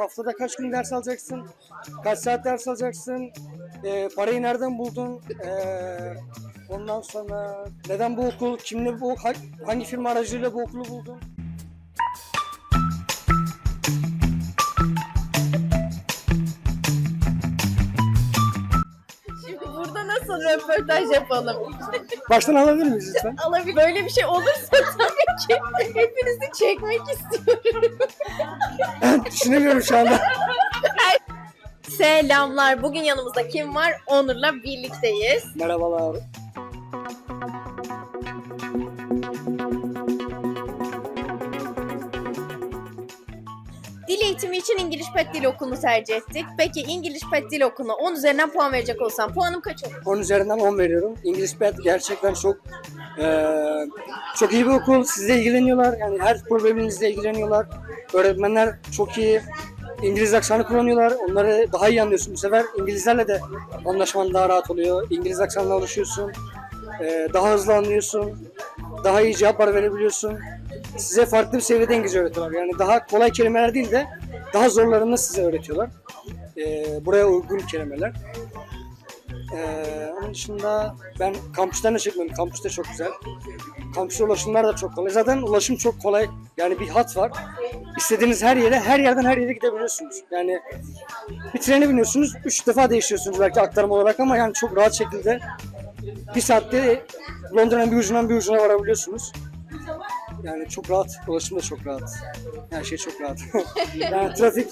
haftada kaç gün ders alacaksın, kaç saat ders alacaksın, e, parayı nereden buldun, e, ondan sonra neden bu okul, kimle bu ha- hangi firma aracılığıyla bu okulu buldun? Röportaj yapalım? Baştan alabilir miyiz lütfen? Alabilir. Böyle bir şey olursa tabii ki hepinizi çekmek istiyorum. Düşünemiyorum şu anda. Selamlar. Bugün yanımızda kim var? Onur'la birlikteyiz. Merhabalar. Eğitimi için İngiliz Pet Dil Okulu'nu tercih ettik. Peki İngiliz Pet Dil Okulu'na 10 üzerinden puan verecek olsam puanım kaç olur? 10 üzerinden 10 veriyorum. İngiliz Pet gerçekten çok eee, çok iyi bir okul. Sizle ilgileniyorlar. Yani her probleminizle ilgileniyorlar. Öğretmenler çok iyi. İngiliz aksanı kullanıyorlar. Onları daha iyi anlıyorsun. Bu sefer İngilizlerle de anlaşman daha rahat oluyor. İngiliz aksanına alışıyorsun. Eee, daha hızlı anlıyorsun. Daha iyi cevaplar verebiliyorsun. Size farklı bir seviyede İngilizce öğretiyorlar. Yani daha kolay kelimeler değil de daha zorlarını size öğretiyorlar. Eee, buraya uygun kelimeler. Ee, onun dışında ben kampüsten de çekmedim. Kampüs de çok güzel. Kampüse ulaşımlar da çok kolay. Zaten ulaşım çok kolay. Yani bir hat var. İstediğiniz her yere, her yerden her yere gidebiliyorsunuz. Yani bir trene biniyorsunuz, üç defa değişiyorsunuz belki aktarma olarak ama yani çok rahat şekilde bir saatte Londra'nın bir ucundan bir ucuna varabiliyorsunuz. Yani çok rahat, ulaşım da çok rahat. Her şey çok rahat. yani trafik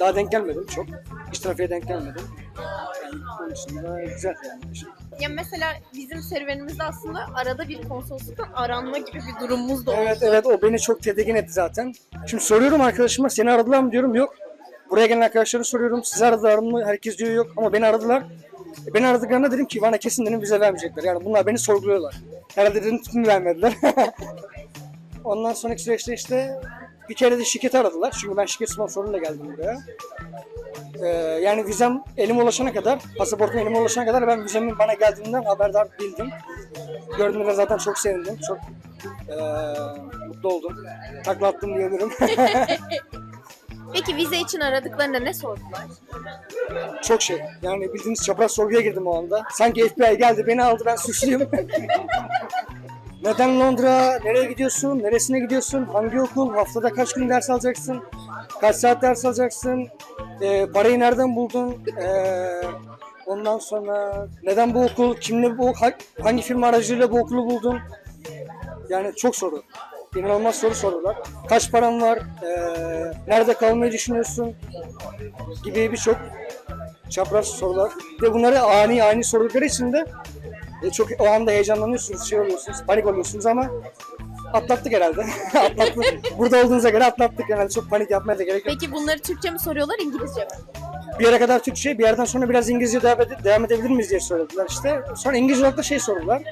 daha denk gelmedim çok. Hiç trafiğe denk gelmedim. Yani onun dışında güzel yani. Ya mesela bizim serüvenimizde aslında arada bir konsolosluktan aranma gibi bir durumumuz da oldu. Evet evet o beni çok tedirgin etti zaten. Şimdi soruyorum arkadaşıma seni aradılar mı diyorum yok. Buraya gelen arkadaşlara soruyorum sizi aradılar mı herkes diyor yok ama beni aradılar. E, Beni aradıklarında dedim ki bana kesin dedim vize vermeyecekler. Yani bunlar beni sorguluyorlar. Herhalde dedim tütün vermediler. Ondan sonraki süreçte işte bir kere de şirketi aradılar. Çünkü ben şirket sponsorluğuyla geldim buraya. Ee, yani vizem elime ulaşana kadar, pasaportum elime ulaşana kadar ben vizemin bana geldiğinden haberdar bildim. Gördüğümde zaten çok sevindim. Çok eee, mutlu oldum. Takla attım diyebilirim. Peki vize için aradıklarında ne sordular? çok şey. Yani bildiğiniz çapraz sorguya girdim o anda. Sanki FBI geldi beni aldı ben suçluyum. Neden Londra? Nereye gidiyorsun? Neresine gidiyorsun? Hangi okul? Haftada kaç gün ders alacaksın? Kaç saat ders alacaksın? Ee, parayı nereden buldun? Ee, ondan sonra neden bu okul? Kimle bu ha- hangi firma aracılığıyla bu okulu buldun? Yani çok soru. İnanılmaz soru sorular. Kaç paran var? Ee, nerede kalmayı düşünüyorsun? Gibi birçok çapraz sorular. Ve bunları ani ani sordukları için de e, çok o anda heyecanlanıyorsunuz, şey oluyorsunuz, panik oluyorsunuz ama atlattık herhalde. atlattık. Burada olduğunuza göre atlattık herhalde. Çok panik yapmaya da gerek yok. Peki bunları Türkçe mi soruyorlar, İngilizce mi? Bir yere kadar Türkçe, bir yerden sonra biraz İngilizce devam, ede- devam edebilir miyiz diye söylediler işte. Sonra İngilizce olarak da şey sordular.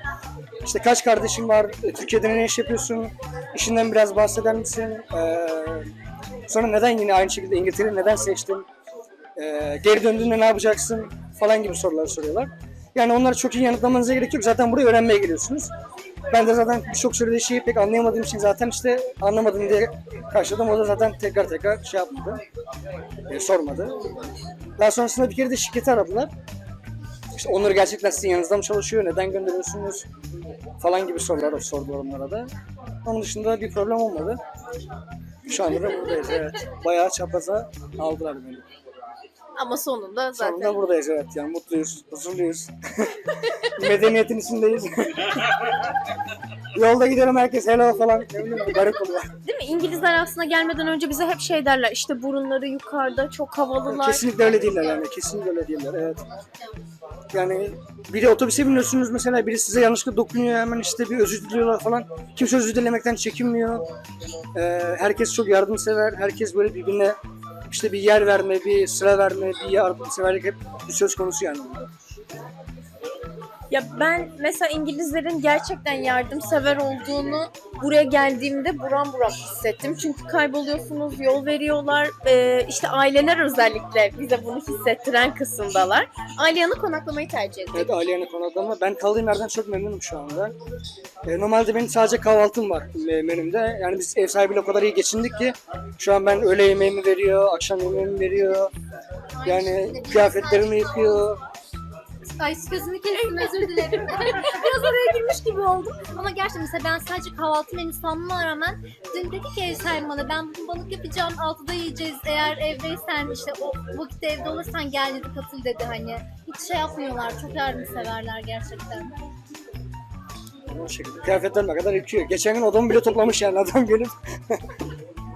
İşte kaç kardeşin var, Türkiye'de ne iş yapıyorsun, işinden biraz bahseder misin? Ee, sonra neden yine aynı şekilde İngiltere'yi neden seçtin? Ee, geri döndüğünde ne yapacaksın falan gibi sorular soruyorlar. Yani onları çok iyi yanıtlamanıza gerek yok. Zaten buraya öğrenmeye geliyorsunuz. Ben de zaten birçok söylediği şeyi pek anlayamadığım için zaten işte anlamadım diye karşıladım. O da zaten tekrar tekrar şey yapmadı. e, sormadı. Daha sonrasında bir kere de şirketi aradılar. İşte Onur gerçekten sizin yanınızda mı çalışıyor, neden gönderiyorsunuz falan gibi sorular sordular onlara da. Onun dışında bir problem olmadı. Şu anda da buradayız evet. Bayağı çapraza aldılar beni. Ama sonunda zaten. Sonunda buradayız evet yani mutluyuz, huzurluyuz. Medeniyetin içindeyiz. Yolda gidiyorum herkes hello falan. Garip oluyor. Değil mi? İngilizler aslında gelmeden önce bize hep şey derler. İşte burunları yukarıda, çok havalılar. Kesinlikle öyle değiller yani. Kesinlikle öyle değiller. Evet. Yani biri otobüse biniyorsunuz mesela biri size yanlışlıkla dokunuyor hemen işte bir özür diliyorlar falan. Kimse özür dilemekten çekinmiyor. Ee, herkes çok yardımsever. Herkes böyle birbirine işte bir yer verme, bir sıra verme, bir yardımseverlik hep bir söz konusu yani burada. Ya ben mesela İngilizlerin gerçekten yardımsever olduğunu buraya geldiğimde buram buram hissettim. Çünkü kayboluyorsunuz, yol veriyorlar. Ee, işte aileler özellikle bize bunu hissettiren kısımdalar. Aile yanı konaklamayı tercih ettik. Evet Aliye'nin konaklama. Ben kaldığım yerden çok memnunum şu anda. E, normalde benim sadece kahvaltım var menümde. Yani biz ev sahibiyle o kadar iyi geçindik ki şu an ben öğle yemeğimi veriyor, akşam yemeğimi veriyor. Yani kıyafetlerimi yıkıyor. Ay sözünü kestim özür dilerim. Biraz oraya girmiş gibi oldum. Ama gerçekten mesela ben sadece kahvaltı menüsü almama rağmen dün dedi ki ev bana ben bugün balık yapacağım altıda yiyeceğiz. Eğer evdeysen işte o vakitte evde olursan gel dedi katıl dedi hani. Hiç şey yapmıyorlar çok yardımseverler gerçekten. O şekilde. Kıyafetlerime kadar yıkıyor. Geçen gün odamı bile toplamış yani adam gelip.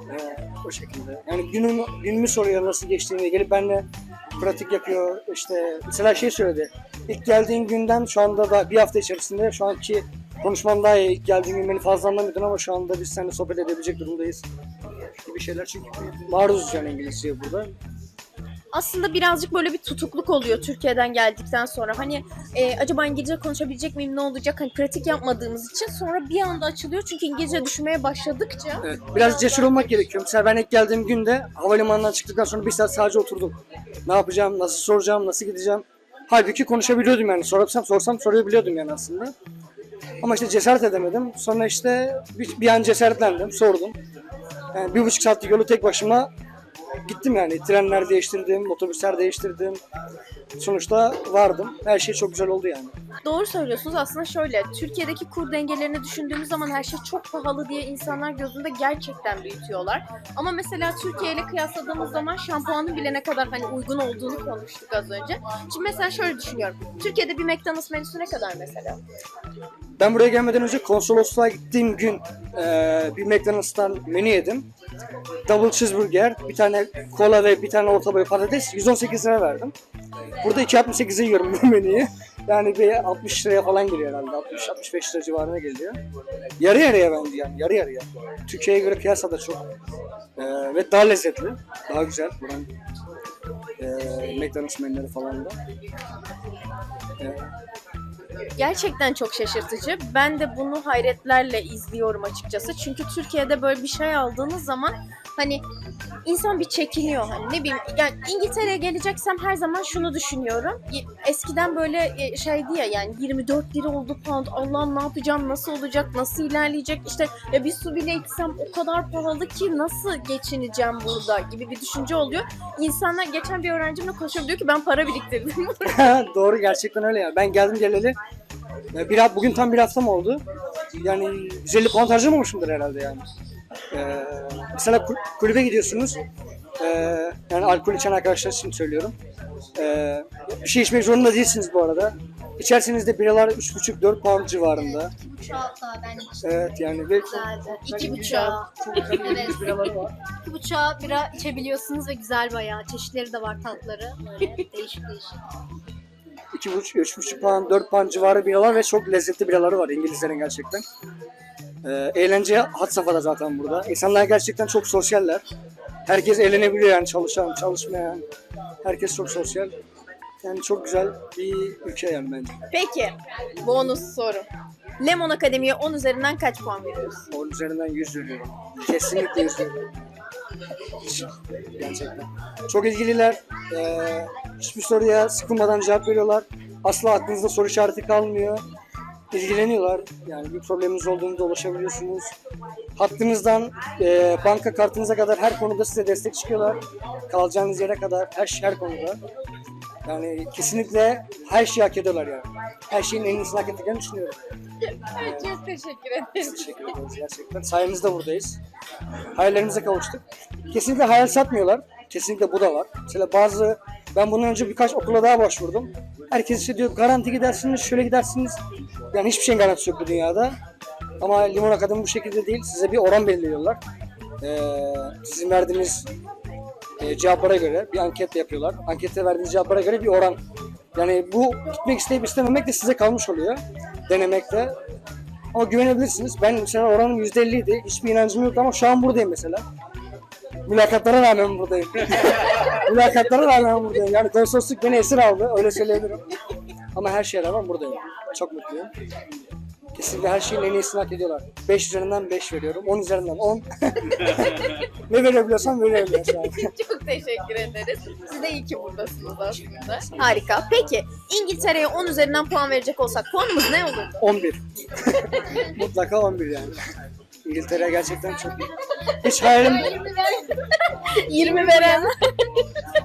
E, o şekilde. Yani günümü, günümü soruyor nasıl geçtiğini. Gelip benimle pratik yapıyor. İşte mesela şey söyledi. İlk geldiğin günden şu anda da bir hafta içerisinde şu anki konuşmam daha iyi. İlk geldiğin gün beni fazla anlamıyordun ama şu anda biz seninle sohbet edebilecek durumdayız. Gibi şeyler çünkü maruzuz yani İngilizceye burada. aslında birazcık böyle bir tutukluk oluyor Türkiye'den geldikten sonra. Hani e, acaba İngilizce konuşabilecek miyim ne olacak? Hani pratik yapmadığımız için sonra bir anda açılıyor. Çünkü İngilizce düşünmeye başladıkça Evet, biraz cesur olmak gerekiyor. Mesela ben ilk geldiğim günde havalimanından çıktıktan sonra bir saat sadece oturdum. Ne yapacağım, nasıl soracağım, nasıl gideceğim. Halbuki konuşabiliyordum yani. Sorsam sorsam sorabiliyordum yani aslında. Ama işte cesaret edemedim. Sonra işte bir, bir an cesaretlendim, sordum. Yani bir buçuk saatlik yolu tek başıma gittim yani. Trenler değiştirdim, otobüsler değiştirdim. Sonuçta vardım. Her şey çok güzel oldu yani. Doğru söylüyorsunuz. Aslında şöyle, Türkiye'deki kur dengelerini düşündüğümüz zaman her şey çok pahalı diye insanlar gözünde gerçekten büyütüyorlar. Ama mesela Türkiye ile kıyasladığımız zaman şampuanın bile ne kadar hani uygun olduğunu konuştuk az önce. Şimdi mesela şöyle düşünüyorum. Türkiye'de bir McDonald's menüsü ne kadar mesela? Ben buraya gelmeden önce konsolosluğa gittiğim gün eee, bir McDonald's'tan menü yedim. Double cheeseburger, bir tane kola ve bir tane orta boy patates 118 lira verdim. Burada 2.68'e yiyorum bu menüyü. Yani bir 60 liraya falan geliyor herhalde. 60-65 lira civarına geliyor. Yarı yarıya bence yani. Yarı yarıya. Türkiye'ye göre kıyasla da çok. eee, ve daha lezzetli. Daha güzel. Buranın eee McDonald's menüleri falan da. Eee, Gerçekten çok şaşırtıcı. Ben de bunu hayretlerle izliyorum açıkçası. Çünkü Türkiye'de böyle bir şey aldığınız zaman hani insan bir çekiniyor. Hani ne bileyim yani İngiltere'ye geleceksem her zaman şunu düşünüyorum. Eskiden böyle e, şeydi ya yani 24 lira oldu pound. Allah'ım ne yapacağım? Nasıl olacak? Nasıl ilerleyecek? İşte ya bir su bile içsem o kadar pahalı ki nasıl geçineceğim burada gibi bir düşünce oluyor. İnsanlar geçen bir öğrencimle konuşuyorum diyor ki ben para biriktirdim. Doğru gerçekten öyle ya. Ben geldim geleli e, bir hafta, bugün tam bir haftam oldu. Yani 150 puan harcamamışımdır herhalde yani. Ee, mesela kul- kulübe gidiyorsunuz. Ee, yani alkol içen arkadaşlar için söylüyorum. Ee, bir şey içmek zorunda değilsiniz bu arada. İçerseniz de biralar 3,5-4 puan civarında. Şu hatta ben Evet yani ve güzeldi. İki çok buçuğa. güzel Evet. biraları var. İki buçuğa bira içebiliyorsunuz ve güzel bayağı. Çeşitleri de var tatları. Böyle değişik değişik. 2,5, 3,5 puan, 4 puan civarı biralar ve çok lezzetli biraları var İngilizlerin gerçekten. Ee, eğlence had safhada zaten burada. İnsanlar gerçekten çok sosyaller. Herkes eğlenebiliyor yani çalışan, çalışmayan. Herkes çok sosyal. Yani çok güzel bir ülke yani bence. Peki, bonus soru. Lemon Akademi'ye 10 üzerinden kaç puan veriyorsun? Onun üzerinden 100 veriyorum. Kesinlikle 100 veriyorum. Gerçekten. Çok ilgililer. Ee, hiçbir soruya sıkılmadan cevap veriyorlar. Asla aklınızda soru işareti kalmıyor. İlgileniyorlar. Yani bir probleminiz olduğunda ulaşabiliyorsunuz. Hattınızdan e, banka kartınıza kadar her konuda size destek çıkıyorlar. Kalacağınız yere kadar her şey her konuda. Yani kesinlikle her şeyi hak ediyorlar yani. Her şeyin en iyisini hak ettiklerini düşünüyorum. Çok teşekkür ederim. Teşekkür ederiz gerçekten. Sayenizde buradayız. Hayallerimize kavuştuk. Kesinlikle hayal satmıyorlar. Kesinlikle bu da var. Mesela bazı, ben bundan önce birkaç okula daha başvurdum. Herkes işte diyor garanti gidersiniz, şöyle gidersiniz. Yani hiçbir şeyin garantisi yok bu dünyada. Ama Limon Akademi bu şekilde değil. Size bir oran belirliyorlar. Ee, sizin verdiğiniz e, cevaplara göre bir anket yapıyorlar. Ankette verdiğiniz cevaplara göre bir oran. Yani bu gitmek isteyip istememek de size kalmış oluyor. Denemekte. Ama güvenebilirsiniz. Ben mesela oranım %50 idi. Hiçbir inancım yoktu ama şu an buradayım mesela. Mülakatlara rağmen buradayım. Mülakatlara rağmen buradayım. Yani konsolosluk beni esir aldı. Öyle söyleyebilirim. Ama her şeye rağmen buradayım. Çok mutluyum. Kesinlikle her şeyin en iyisini hak ediyorlar. 5 üzerinden 5 veriyorum. 10 üzerinden 10. ne verebiliyorsam an. Çok teşekkür ederiz. Siz de iyi ki buradasınız aslında. Harika. Peki İngiltere'ye 10 üzerinden puan verecek olsak puanımız ne olur? 11. Mutlaka 11 yani. İngiltere gerçekten çok iyi. Hiç hayalim, 20 veren.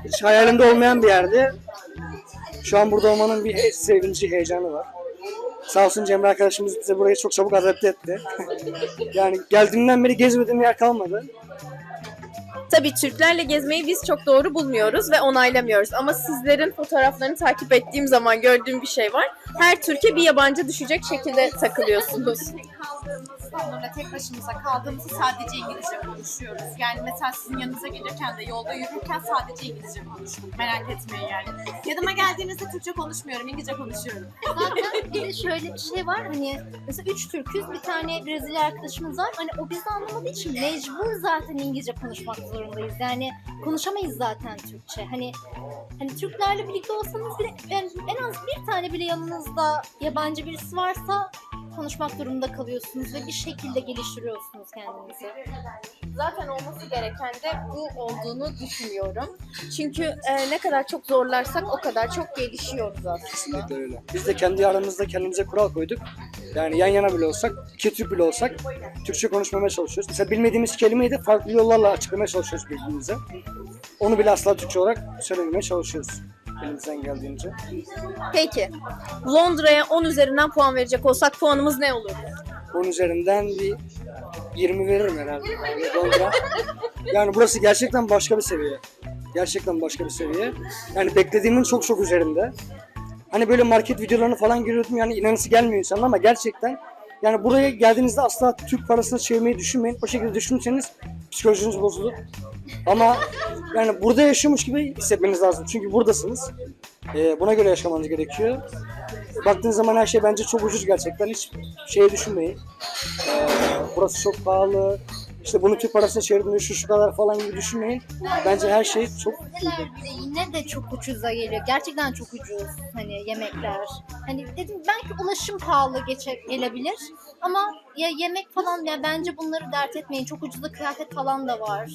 hiç hayalimde olmayan bir yerde. Şu an burada olmanın bir he- sevinci, heyecanı var. Sağ olsun Cemre arkadaşımız bize burayı çok çabuk adapte etti. yani geldiğimden beri gezmediğim yer kalmadı. Tabii Türklerle gezmeyi biz çok doğru bulmuyoruz ve onaylamıyoruz. Ama sizlerin fotoğraflarını takip ettiğim zaman gördüğüm bir şey var. Her Türkiye bir yabancı düşecek şekilde takılıyorsunuz. İstanbul'da tek başımıza kaldığımızda sadece İngilizce konuşuyoruz. Yani mesela sizin yanınıza gelirken de yolda yürürken sadece İngilizce konuştum. Merak etmeyin yani. Yanıma geldiğinizde Türkçe konuşmuyorum, İngilizce konuşuyorum. Zaten bir şöyle bir şey var hani mesela üç Türk'üz bir tane Brezilya arkadaşımız var. Hani o bizi anlamadığı için mecbur zaten İngilizce konuşmak zorundayız. Yani konuşamayız zaten Türkçe. Hani hani Türklerle birlikte olsanız bile en, en az bir tane bile yanınızda yabancı birisi varsa konuşmak durumunda kalıyorsunuz ve bir şekilde geliştiriyorsunuz kendinizi. Zaten olması gereken de bu olduğunu düşünüyorum. Çünkü e, ne kadar çok zorlarsak o kadar çok gelişiyoruz aslında. Kesinlikle öyle. Biz de kendi aramızda kendimize kural koyduk. Yani yan yana bile olsak, iki Türk bile olsak Türkçe konuşmamaya çalışıyoruz. Mesela bilmediğimiz kelimeyi de farklı yollarla açıklamaya çalışıyoruz birbirimize. Onu bile asla Türkçe olarak söylememeye çalışıyoruz. Elimizden geldiğince. Peki Londra'ya 10 üzerinden puan verecek olsak puanımız ne olur? Onun üzerinden bir 20 veririm herhalde. Yani Londra. Yani burası gerçekten başka bir seviye. Gerçekten başka bir seviye. Yani beklediğimin çok çok üzerinde. Hani böyle market videolarını falan görüyordum yani inanısı gelmiyor insanın ama gerçekten yani buraya geldiğinizde asla Türk parasına çevirmeyi düşünmeyin. O şekilde düşünürseniz psikolojiniz bozulur. Ama yani burada yaşıyormuş gibi hissetmeniz lazım. Çünkü buradasınız. Ee, buna göre yaşamanız gerekiyor. Baktığınız zaman her şey bence çok ucuz gerçekten. Hiç şeye düşünmeyin. Ee, burası çok pahalı. İşte bunu Türk parasına çevirdiğinde şu şu kadar falan gibi düşünmeyin. Bence her şey çok bile yine de çok ucuza geliyor. Gerçekten çok ucuz hani yemekler. Hani dedim belki ulaşım pahalı geçe, gelebilir ama ya yemek falan ya bence bunları dert etmeyin. Çok ucuza kıyafet falan da var.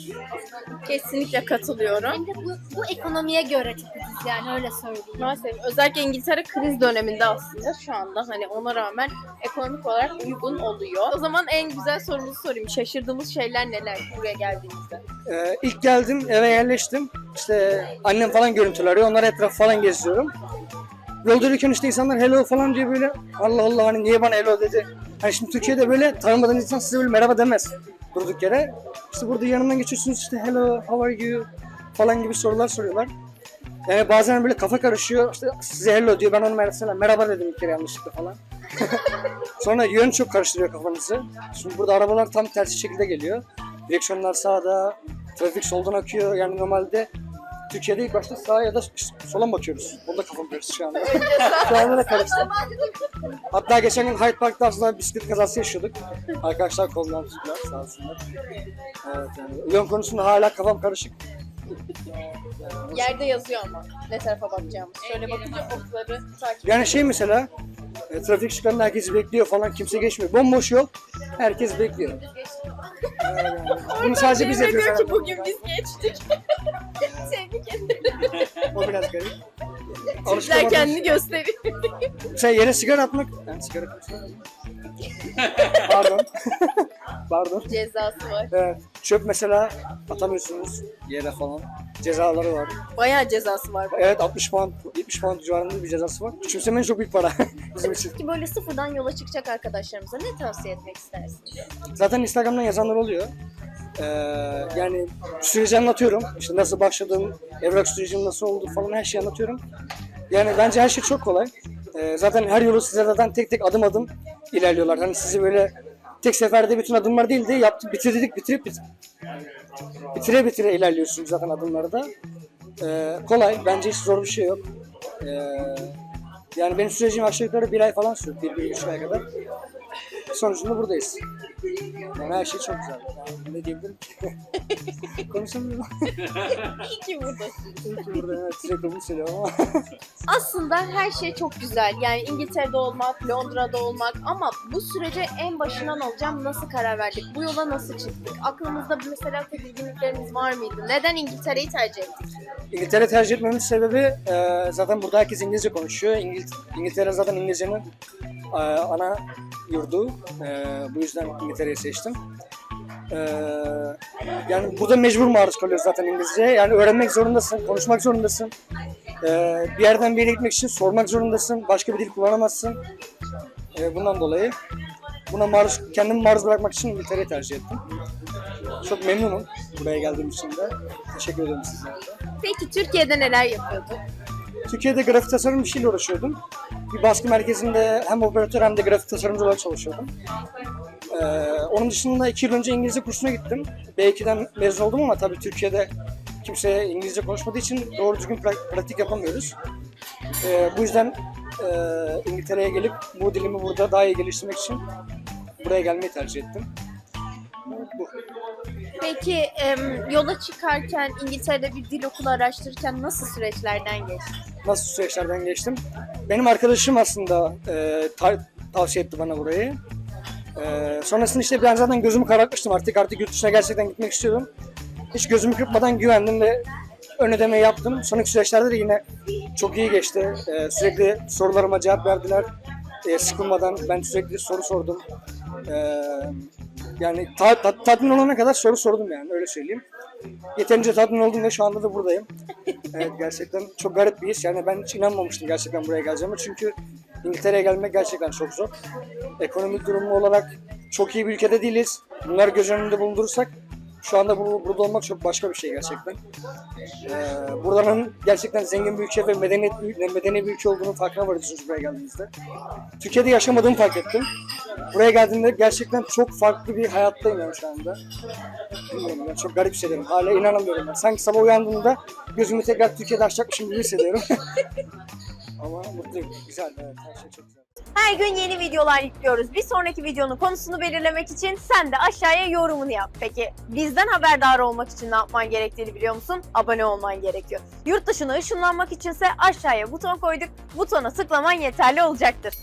Kesinlikle katılıyorum. Hem de bu, bu ekonomiye göre çok ucuz yani öyle söyleyeyim. Maalesef özellikle İngiltere kriz döneminde aslında şu anda hani ona rağmen ekonomik olarak uygun oluyor. O zaman en güzel sorumuzu sorayım. Şaşırdığımız şeyler neler buraya geldiğimizde? Ee, ilk geldim eve yerleştim. İşte annem falan görüntüler arıyor. Onlara etraf falan geziyorum. Yolda yürürken işte insanlar hello falan diyor böyle. Allah Allah hani niye bana hello dedi. Hani şimdi Türkiye'de böyle tanımadan insan size böyle merhaba demez durduk yere. İşte burada yanından geçiyorsunuz işte hello how are you falan gibi sorular soruyorlar. Yani bazen böyle kafa karışıyor. İşte size hello diyor. Ben ona mesela merhaba dedim bir kere yanlışlıkla falan. Sonra yön çok karıştırıyor kafanızı. Şimdi burada arabalar tam tersi şekilde geliyor. Direksiyonlar sağda, trafik soldan akıyor. Yani normalde Türkiye'de ilk başta sağa ya da sola mı bakıyoruz? Bunda kafam karıştı şu anda. şu anda da karıştı. Hatta geçen gün Hyde Park'ta aslında bisiklet kazası yaşıyorduk. Arkadaşlar kolundan tuttular sağ olsunlar. Evet yani yön konusunda hala kafam karışık. Yerde yazıyor ama ne tarafa bakacağımız. Şöyle bakınca okları takip Yani şey mesela e, trafik ışıklarında herkes bekliyor falan kimse geçmiyor. Bomboş yol herkes bekliyor. Evet, yani. Bunu sadece biz yapıyoruz. bugün biz geçtik. O biraz garip. Alışkamadım. kendini gösteriyor. Sen yere sigara atmak... Yani sigara konuşuyorum. Pardon. Pardon. Cezası var. Evet. Çöp mesela atamıyorsunuz yere falan. Cezaları var. Bayağı cezası var. Evet 60 puan, 70 puan civarında bir cezası var. Küçümsemenin çok büyük para bizim için. Ki böyle sıfırdan yola çıkacak arkadaşlarımıza ne tavsiye etmek istersiniz? Zaten Instagram'dan yazanlar oluyor. Ee, yani süreci anlatıyorum. İşte nasıl başladım, evrak sürecim nasıl oldu falan her şeyi anlatıyorum. Yani bence her şey çok kolay. Ee, zaten her yolu size zaten tek tek adım adım ilerliyorlar. Hani sizi böyle tek seferde bütün adımlar değil de yaptık, bitirdik, bitirip bit bitire bitire ilerliyorsunuz zaten adımlarda. Ee, kolay. Bence hiç zor bir şey yok. Ee, yani benim sürecim aşağı yukarı bir ay falan sürdü. Bir, bir buçuk ay kadar. Sonucunda buradayız. Yani her şey çok güzel. Yani ne diyebilirim ki? Konuşamıyorum. İyi ki buradasın. Çünkü burada evet, sürekli bunu söylüyorum ama. Aslında her şey çok güzel. Yani İngiltere'de olmak, Londra'da olmak ama bu sürece en başından alacağım nasıl karar verdik? Bu yola nasıl çıktık? Aklımızda mesela tedirginliklerimiz var mıydı? Neden İngiltere'yi tercih ettik? İngiltere tercih etmemin sebebi e, zaten burada herkes İngilizce konuşuyor. İngil- İngiltere zaten İngilizcenin ana yurdu. E, bu yüzden İngiltere'yi seçtim. E, yani burada mecbur maruz kalıyoruz zaten İngilizce. Yani öğrenmek zorundasın, konuşmak zorundasın. E, bir yerden bir yere gitmek için sormak zorundasın. Başka bir dil kullanamazsın. Bundan dolayı buna maruz, kendimi maruz bırakmak için İngiltere'yi tercih ettim. Çok memnunum buraya geldiğim için de. Teşekkür ederim size. Peki Türkiye'de neler yapıyorduk? Türkiye'de grafik tasarım işiyle uğraşıyordum. Bir baskı merkezinde hem operatör hem de grafik tasarımcı olarak çalışıyordum. Ee, onun dışında iki yıl önce İngilizce kursuna gittim. B2'den mezun oldum ama tabii Türkiye'de kimse İngilizce konuşmadığı için doğru düzgün pra- pratik yapamıyoruz. Ee, bu yüzden e, İngiltere'ye gelip bu dilimi burada daha iyi geliştirmek için buraya gelmeyi tercih ettim. Bu. Peki yola çıkarken İngiltere'de bir dil okulu araştırırken nasıl süreçlerden geçti? nasıl süreçlerden geçtim. Benim arkadaşım aslında e, ta- tavsiye etti bana burayı. E, sonrasında işte ben zaten gözümü karartmıştım artık. Artık yurt dışına gerçekten gitmek istiyordum. Hiç gözümü kırpmadan güvendim ve ön ödemeyi yaptım. Sonraki süreçlerde de yine çok iyi geçti. E, sürekli sorularıma cevap verdiler. E, sıkılmadan ben sürekli soru sordum. E, yani ta- ta- tatmin olana kadar soru sordum yani öyle söyleyeyim. Yeterince tatmin oldum ve şu anda da buradayım. Evet gerçekten çok garip bir his. Yani ben hiç inanmamıştım gerçekten buraya geleceğime. Çünkü İngiltere'ye gelmek gerçekten çok zor. Ekonomik durumu olarak çok iyi bir ülkede değiliz. Bunları göz önünde bulundurursak şu anda bu, burada olmak çok başka bir şey gerçekten. Ee, buranın gerçekten zengin bir ülke ve medeniyet medeni bir ülke olduğunu farkına varıyorsunuz buraya geldiğinizde. Türkiye'de yaşamadığımı fark ettim. Buraya geldiğimde gerçekten çok farklı bir hayattayım yani şu anda. Bilmiyorum ya, çok garip hissediyorum. Hala inanamıyorum. Ben. Sanki sabah uyandığımda gözümü tekrar Türkiye'de açacakmışım gibi hissediyorum. Ama mutluyum. Güzel. Evet, her şey çok güzel. Her gün yeni videolar yüklüyoruz. Bir sonraki videonun konusunu belirlemek için sen de aşağıya yorumunu yap. Peki bizden haberdar olmak için ne yapman gerektiğini biliyor musun? Abone olman gerekiyor. Yurt dışına ışınlanmak içinse aşağıya buton koyduk. Butona tıklaman yeterli olacaktır.